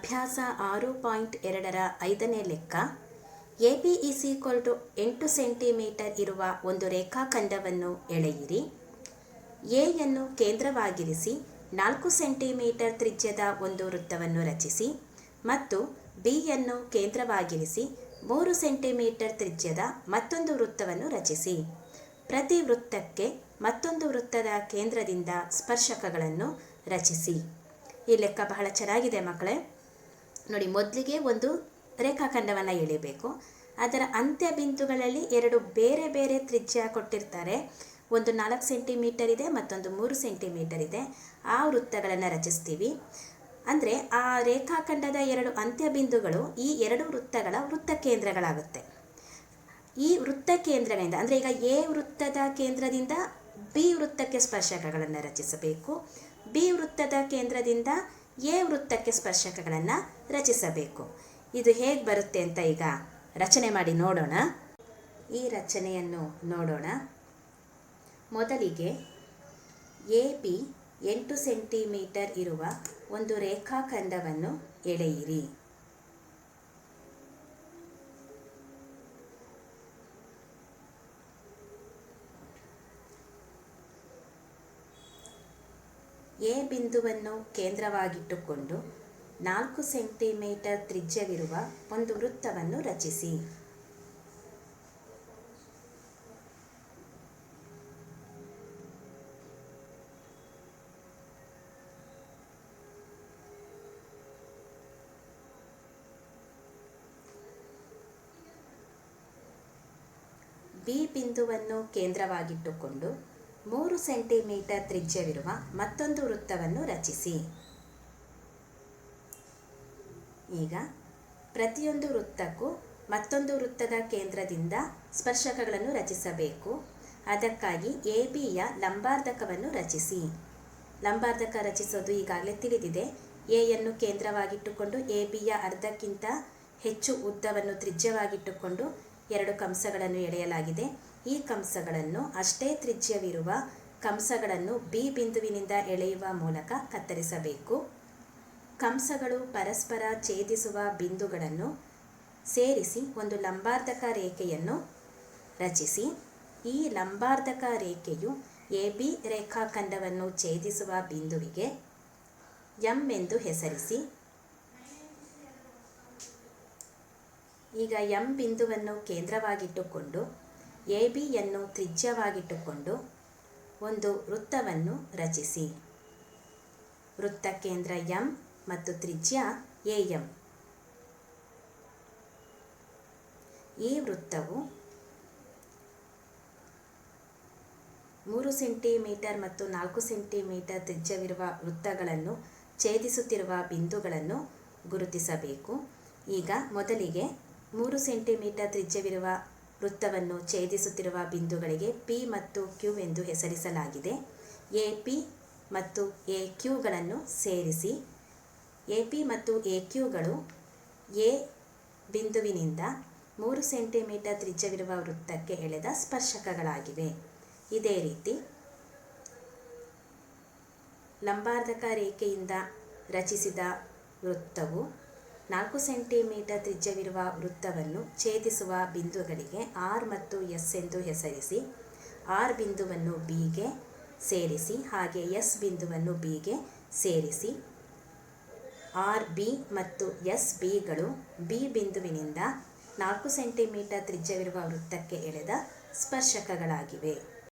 ಅಭ್ಯಾಸ ಆರು ಪಾಯಿಂಟ್ ಎರಡರ ಐದನೇ ಲೆಕ್ಕ. A P is equal to ಎಂಟು ಸೆಂಟಿಮೀಟರ್ ಇರುವ ಒಂದು ರೇಖಾಖಂಡವನ್ನು ಎಳೆಯಿರಿ. ಎಯನ್ನು ಕೇಂದ್ರವಾಗಿರಿಸಿ ನಾಲ್ಕು ಸೆಂಟಿಮೀಟರ್ ತ್ರಿಜ್ಯದ ಒಂದು ವೃತ್ತವನ್ನು ರಚಿಸಿ ಮತ್ತು ಬಿಯನ್ನು ಕೇಂದ್ರವಾಗಿರಿಸಿ ಮೂರು ಸೆಂಟಿಮೀಟರ್ ತ್ರಿಜ್ಯದ ಮತ್ತೊಂದು ವೃತ್ತವನ್ನು ರಚಿಸಿ. ಪ್ರತಿ ವೃತ್ತಕ್ಕೆ ಮತ್ತೊಂದು ವೃತ್ತದ ಕೇಂದ್ರದಿಂದ ಸ್ಪರ್ಶಕಗಳನ್ನು ರಚಿಸಿ. ಈ ಲೆಕ್ಕ ಬಹಳ ಚೆನ್ನಾಗಿದೆ ಮಕ್ಕಳೇ. ನೋಡಿ, ಮೊದಲಿಗೆ ಒಂದು ರೇಖಾಖಂಡವನ್ನು ಎಳಿಬೇಕು. ಅದರ ಅಂತ್ಯ ಬಿಂದುಗಳಲ್ಲಿ ಎರಡು ಬೇರೆ ಬೇರೆ ತ್ರಿಜ್ಯ ಕೊಟ್ಟಿರ್ತಾರೆ. ಒಂದು ನಾಲ್ಕು ಸೆಂಟಿಮೀಟರ್ ಇದೆ, ಮತ್ತೊಂದು ಮೂರು ಸೆಂಟಿಮೀಟರ್ ಇದೆ. ಆ ವೃತ್ತಗಳನ್ನು ರಚಿಸ್ತೀವಿ. ಅಂದರೆ ಆ ರೇಖಾಖಂಡದ ಎರಡು ಅಂತ್ಯ ಬಿಂದುಗಳು ಈ ಎರಡು ವೃತ್ತಗಳ ವೃತ್ತ ಕೇಂದ್ರಗಳಾಗುತ್ತೆ. ಈ ವೃತ್ತ ಕೇಂದ್ರಗಳಿಂದ, ಅಂದರೆ ಈಗ ಎ ವೃತ್ತದ ಕೇಂದ್ರದಿಂದ ಬಿ ವೃತ್ತಕ್ಕೆ ಸ್ಪರ್ಶಕಗಳನ್ನು ರಚಿಸಬೇಕು. ಬಿ ವೃತ್ತದ ಕೇಂದ್ರದಿಂದ ಎ ವೃತ್ತಕ್ಕೆ ಸ್ಪರ್ಶಕಗಳನ್ನು ರಚಿಸಬೇಕು. ಇದು ಹೇಗೆ ಬರುತ್ತೆ ಅಂತ ಈಗ ರಚನೆ ಮಾಡಿ ನೋಡೋಣ. ಈ ರಚನೆಯನ್ನು ನೋಡೋಣ. ಮೊದಲಿಗೆ ಎ ಬಿ ಎಂಟು ಸೆಂಟಿಮೀಟರ್ ಇರುವ ಒಂದು ರೇಖಾಖಂಡವನ್ನು ಎಳೆಯಿರಿ. ಎ ಬಿಂದುವನ್ನು ಕೇಂದ್ರವಾಗಿಟ್ಟುಕೊಂಡು ನಾಲ್ಕು ಸೆಂಟಿಮೀಟರ್ ತ್ರಿಜ್ಯವಿರುವ ಒಂದು ವೃತ್ತವನ್ನು ರಚಿಸಿ. ಬಿ ಬಿಂದುವನ್ನು ಕೇಂದ್ರವಾಗಿಟ್ಟುಕೊಂಡು ಮೂರು ಸೆಂಟಿಮೀಟರ್ ತ್ರಿಜ್ಯವಿರುವ ಮತ್ತೊಂದು ವೃತ್ತವನ್ನು ರಚಿಸಿ. ಈಗ ಪ್ರತಿಯೊಂದು ವೃತ್ತಕ್ಕೂ ಮತ್ತೊಂದು ವೃತ್ತದ ಕೇಂದ್ರದಿಂದ ಸ್ಪರ್ಶಕಗಳನ್ನು ರಚಿಸಬೇಕು. ಅದಕ್ಕಾಗಿ ಎ ಬಿಯ ಲಂಬಾರ್ಧಕವನ್ನು ರಚಿಸಿ. ಲಂಬಾರ್ಧಕ ರಚಿಸೋದು ಈಗಾಗಲೇ ತಿಳಿದಿದೆ. ಎಯನ್ನು ಕೇಂದ್ರವಾಗಿಟ್ಟುಕೊಂಡು ಎ ಬಿಯ ಅರ್ಧಕ್ಕಿಂತ ಹೆಚ್ಚು ಉದ್ದವನ್ನು ತ್ರಿಜ್ಯವಾಗಿಟ್ಟುಕೊಂಡು ಎರಡು ಕಂಸಗಳನ್ನು ಎಳೆಯಲಾಗಿದೆ. ಈ ಕಂಸಗಳನ್ನು ಅಷ್ಟೇ ತ್ರಿಜ್ಯವಿರುವ ಕಂಸಗಳನ್ನು ಬಿ ಬಿಂದುವಿನಿಂದ ಎಳೆಯುವ ಮೂಲಕ ಕತ್ತರಿಸಬೇಕು. ಕಂಸಗಳು ಪರಸ್ಪರ ಛೇದಿಸುವ ಬಿಂದುಗಳನ್ನು ಸೇರಿಸಿ ಒಂದು ಲಂಬಾರ್ಧಕ ರೇಖೆಯನ್ನು ರಚಿಸಿ, ಈ ಲಂಬಾರ್ಧಕ ರೇಖೆಯು ಎ ಬಿ ರೇಖಾಖಂಡವನ್ನು ಛೇದಿಸುವ ಬಿಂದುವಿಗೆ ಎಂ ಎಂದು ಹೆಸರಿಸಿ, ಈಗ ಎಂ ಬಿಂದುವನ್ನು ಕೇಂದ್ರವಾಗಿಟ್ಟುಕೊಂಡು ಎ ಬಿಯನ್ನು ತ್ರಿಜ್ಯವಾಗಿಟ್ಟುಕೊಂಡು ಒಂದು ವೃತ್ತವನ್ನು ರಚಿಸಿ. ವೃತ್ತ ಕೇಂದ್ರ ಎಂ ಮತ್ತು ತ್ರಿಜ್ಯ ಎ ಎಂ. ಈ ವೃತ್ತವು ಮೂರು ಸೆಂಟಿಮೀಟರ್ ಮತ್ತು ನಾಲ್ಕು ಸೆಂಟಿಮೀಟರ್ ತ್ರಿಜ್ಯವಿರುವ ವೃತ್ತಗಳನ್ನು ಛೇದಿಸುತ್ತಿರುವ ಬಿಂದುಗಳನ್ನು ಗುರುತಿಸಬೇಕು. ಈಗ ಮೊದಲಿಗೆ ಮೂರು ಸೆಂಟಿಮೀಟರ್ ತ್ರಿಜ್ಯವಿರುವ ವೃತ್ತವನ್ನು ಛೇದಿಸುತ್ತಿರುವ ಬಿಂದುಗಳಿಗೆ ಪಿ ಮತ್ತು ಕ್ಯೂ ಎಂದು ಹೆಸರಿಸಲಾಗಿದೆ. ಎ ಪಿ ಮತ್ತು ಎ ಕ್ಯೂಗಳನ್ನು ಸೇರಿಸಿ ಎ ಪಿ ಮತ್ತು ಎ ಕ್ಯೂಗಳು ಎ ಬಿಂದುವಿನಿಂದ ಮೂರು ಸೆಂಟಿಮೀಟರ್ ತ್ರಿಜ್ಯವಿರುವ ವೃತ್ತಕ್ಕೆ ಎಳೆದ ಸ್ಪರ್ಶಕಗಳಾಗಿವೆ. ಇದೇ ರೀತಿ ಲಂಬಾರ್ಧಕ ರೇಖೆಯಿಂದ ರಚಿಸಿದ ವೃತ್ತವು ನಾಲ್ಕು ಸೆಂಟಿಮೀಟರ್ ತ್ರಿಜ್ಯವಿರುವ ವೃತ್ತವನ್ನು ಛೇದಿಸುವ ಬಿಂದುಗಳಿಗೆ ಆರ್ ಮತ್ತು ಎಸ್ ಎಂದು ಹೆಸರಿಸಿ, ಆರ್ ಬಿಂದುವನ್ನು ಬಿಗೆ ಸೇರಿಸಿ, ಹಾಗೆ ಎಸ್ ಬಿಂದುವನ್ನು ಬಿಗೆ ಸೇರಿಸಿ. ಆರ್ ಬಿ ಮತ್ತು ಎಸ್ ಬಿಗಳು ಬಿ ಬಿಂದುವಿನಿಂದ ನಾಲ್ಕು ಸೆಂಟಿಮೀಟರ್ ತ್ರಿಜ್ಯವಿರುವ ವೃತ್ತಕ್ಕೆ ಎಳೆದ ಸ್ಪರ್ಶಕಗಳಾಗಿವೆ.